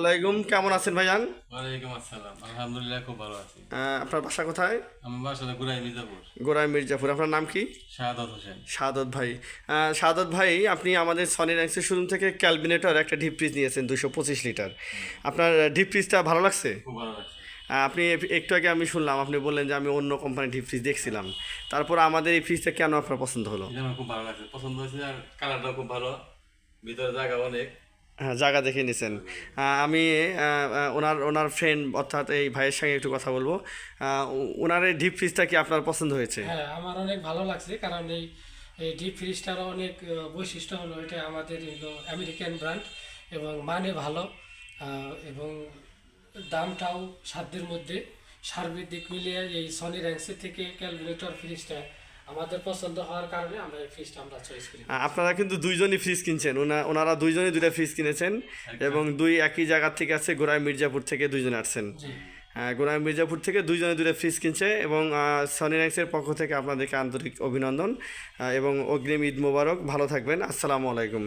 ওয়ালাইকুম কেমন আছেন ভাইজান? ওয়ালাইকুম আসসালাম। আলহামদুলিল্লাহ খুব ভালো আছি। আপনার বাসা কোথায়? আমার বাসা গুড়াই মির্জাপুর। গোরাই মির্জাপুর। আপনার নাম কি? শাহাদত হোসেন। শাহাদত ভাই। শাহাদত ভাই আপনি আমাদের সনি র্যাক্সের শোরুম থেকে ক্যালবিনেটর একটা ডিপ ফ্রিজ নিয়েছেন দুশো পঁচিশ লিটার। আপনার ডিপ ফ্রিজটা ভালো লাগছে? খুব ভালো লাগছে। আপনি একটু আগে আমি শুনলাম আপনি বললেন যে আমি অন্য কোম্পানির ডিপ ফ্রিজ দেখছিলাম। তারপর আমাদের এই ফ্রিজটা কেন আপনার পছন্দ হলো? খুব ভালো লাগছে। পছন্দ হয়েছে আর কালারটাও খুব ভালো। ভিতরে জায়গা অনেক। জায়গা দেখে নিছেন। আমি ওনার ওনার ফ্রেন্ড অর্থাৎ এই ভাইয়ের সঙ্গে একটু কথা বলব। ওনার এই ডিপ ফ্রিজটা কি আপনার পছন্দ হয়েছে? হ্যাঁ আমার অনেক ভালো লাগছে, কারণ এই এই ডিপ ফ্রিজটার অনেক বৈশিষ্ট্য হলো এটা আমাদের আমেরিকান ব্র্যান্ড এবং মানে ভালো এবং দামটাও সাধ্যের মধ্যে। সার্বিক দিক মিলিয়ে এই সনি র্যাঙ্কসের থেকে ক্যালকুলেটর ফ্রিজটা আমাদের পছন্দ হওয়ার কারণে আমরা এই ফ্রিজটা আমরা চয়েস করি। আপনারা কিন্তু দুইজনই ফ্রিজ কিনছেন। ওনা ওনারা দুইজনই দুইটা ফ্রিজ কিনেছেন এবং দুই একই জায়গা থেকে আছে গোড়ায় মির্জাপুর থেকে দুইজন আসছেন। হ্যাঁ গোড়ায় মির্জাপুর থেকে দুইজনে দুটো ফ্রিজ কিনছে এবং সনি র্যাক্সের পক্ষ থেকে আপনাদেরকে আন্তরিক অভিনন্দন। এবং অগ্রিম ঈদ মোবারক। ভালো থাকবেন। আসসালামু আলাইকুম।